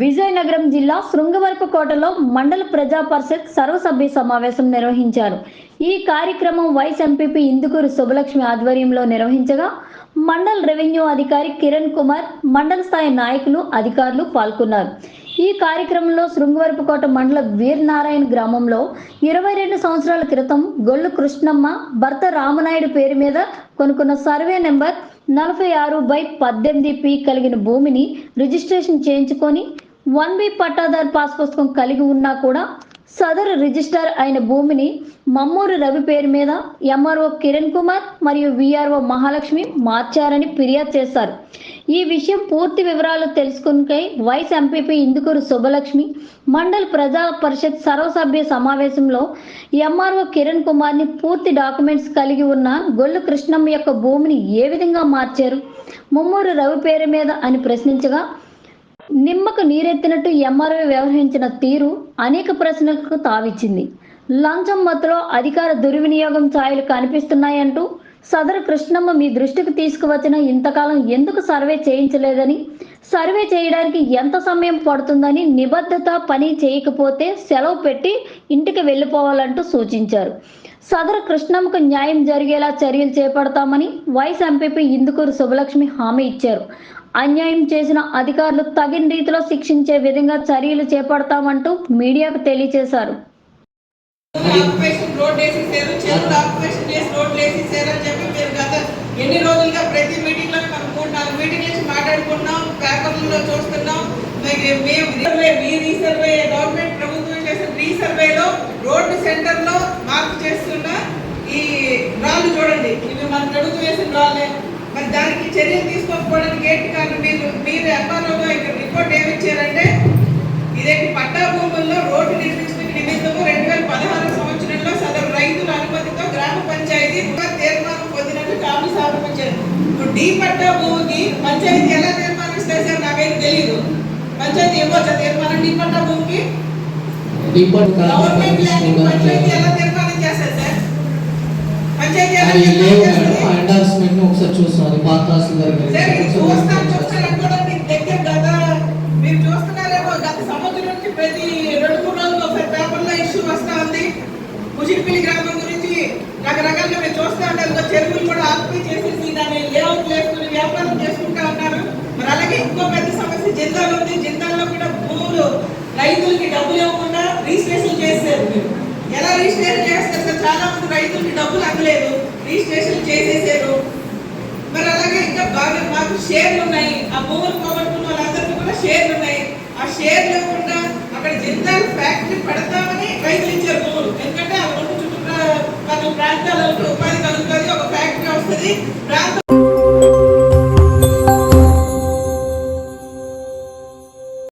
విజయనగరం జిల్లా శృంగవరపుకోటలో మండల ప్రజా పరిషత్ సర్వసభ్య సమావేశం నిర్వహించారు. ఈ కార్యక్రమం వైస్ ఎంపీపీ ఇందుకూరు శుభలక్ష్మి ఆధ్వర్యంలో నిర్వహించగా మండల రెవెన్యూ అధికారి కిరణ్ కుమార్ మండల స్థాయి నాయకులు అధికారులు పాల్గొన్నారు. ఈ కార్యక్రమంలో శృంగవరపుకోట మండల వీరనారాయణ గ్రామంలో ఇరవై రెండు సంవత్సరాల క్రితం గొల్లు కృష్ణమ్మ భర్త రామనాయుడు పేరు మీద కొనుక్కున్న సర్వే నెంబర్ నలభై ఆరు బై పద్దెనిమిది పి కలిగిన భూమిని రిజిస్ట్రేషన్ చేయించుకొని వన్ బి పట్టాదార్ పాస్ పుస్తకం కలిగి ఉన్నా కూడా సదరు రిజిస్టర్ అయిన భూమిని మమ్మూరు రవి పేరు మీద ఎంఆర్ఓ కిరణ్ కుమార్ మరియు విఆర్ఓ మహాలక్ష్మి మార్చారని ఫిర్యాదు చేశారు. ఈ విషయం పూర్తి వివరాలు తెలుసుకునికై వైస్ ఎంపీపీ ఇందుకూరు శుభలక్ష్మి మండల్ ప్రజా పరిషత్ సర్వసభ్య సమావేశంలో ఎంఆర్ఓ కిరణ్ కుమార్ని పూర్తి డాక్యుమెంట్స్ కలిగి ఉన్న గొల్లు కృష్ణమ్మ యొక్క భూమిని ఏ విధంగా మార్చారు? ముమ్మూరు రవి పేరు మీద అని ప్రశ్నించగా నిమ్మకు నీరెత్తినట్టు ఎంఆర్ఓ వ్యవహరించిన తీరు అనేక ప్రశ్నలకు తావిచ్చింది. లంచం మత్తులో అధికార దుర్వినియోగం ఛాయలు కనిపిస్తున్నాయంటూ సదరు కృష్ణమ్మ మీ దృష్టికి తీసుకువచ్చిన ఇంతకాలం ఎందుకు సర్వే చేయించలేదని సర్వే చేయడానికి ఎంత సమయం పడుతుందని నిబద్ధత పని చేయకపోతే సెలవు పెట్టి ఇంటికి వెళ్ళిపోవాలంటూ సూచించారు. సదరు కృష్ణమ్మకు న్యాయం జరిగేలా చర్యలు చేపడతామని వైస్ ఎంపీపీ ఇందుకూరు శుభలక్ష్మి హామీ ఇచ్చారు. అన్యాయం చేసిన అధికారులు తగిన రీతిలో శిక్షించే విధంగా చర్యలు చేపడతామంటూ మీడియాకు తెలియజేశారు. ఎన్ని రోజులుగా ప్రతి మీటింగ్లో మనం మూడు నాలుగు మీటింగ్ నుంచి మాట్లాడుకుంటున్నాం పేపర్లలో చూస్తున్నాం. మేము రీసర్వే మీ రీసర్వే గవర్నమెంట్ ప్రభుత్వం చేసిన రీసర్వేలో రోడ్డు సెంటర్లో మార్పు చేస్తున్న ఈ రాళ్ళు చూడండి. ఇవి మన ప్రభుత్వం వేసిన రాళ్ళే మరి దానికి చర్యలు తీసుకోకపోవడానికి ఏంటి కారణం మీరు మీరు ఎంఆర్ఓ ఇక్కడ రిపోర్ట్ ఏమి ఇచ్చారంటే ఇదేంటి పట్టా భూముల్లో రోడ్డు నిర్మించిన నిమిత్తము రెండు వేల పదహారు సంవత్సరంలో సదరు రైతుల అనుమతితో గ్రామ పంచాయతీ తీర్మానం పొందినట్టు కాపీ సమర్పించారు ఇప్పుడు డి పట్టా భూమికి పంచాయతీ ఎలా తీర్మానం చేశారు నాకైతే తెలియదు పంచాయతీ ఇవ్వచ్చా తీర్మానం? డి పట్టా భూమికి? గవర్నమెంట్ ల్యాండ్ పంచాయతీ ఎలా తీర్మానం చేస్తారు సార్? పంచాయతీ చేస్తారు ఎండార్స్మెంట్ ఒకసారి చూస్తాం. అది పాత తహసీల్దార్ గారు చూస్తాను చేస్తాం. కూడా మీకు దగ్గర కదా. మీరు చూస్తున్నారేమో గత సంవత్సరం నుంచి ప్రతి రెండు మూడు రోజులు ఒకసారి పేపర్లో ఇష్యూ వస్తా ఉంది. ముజిరిపల్లి గ్రామం గురించి రకరకాలుగా మీరు చూస్తా ఉంటారు. చెరువులు కూడా ఆక్యుపై చేసేసి దాన్ని లేఅవుట్ చేసుకుని వ్యాపారం చేసుకుంటా ఉన్నారు. మరి అలాగే ఇంకో పెద్ద సమస్య జిల్లాలో ఉంది. జిల్లాలో కూడా భూములు రైతులకి డబ్బులు ఇవ్వకుండా రిజిస్ట్రేషన్ చేశారు మీరు. రిజిస్ట్రేషన్ చేస్తే చాలా మంది రైతులకి డబ్బులు అందలేదు. రిజిస్ట్రేషన్ చేసేసారు. మరి అలాగే ఇంకా బాగా మాకు షేర్లు ఉన్నాయి. ఆ భూములు పోగొట్టుకున్న వాళ్ళందరికీ కూడా షేర్లు ఉన్నాయి. ఆ షేర్ లేకుండా అక్కడ జిందాల్ ఫ్యాక్టరీ పెడతామని రైతులు ఇచ్చారు భూములు. ఎందుకంటే ఆ రెండు చుట్టుపక్కల ప్రాంతాలకు ఉపాధి కలుగుతుంది ఒక ఫ్యాక్టరీ వస్తుంది. ప్రాంతం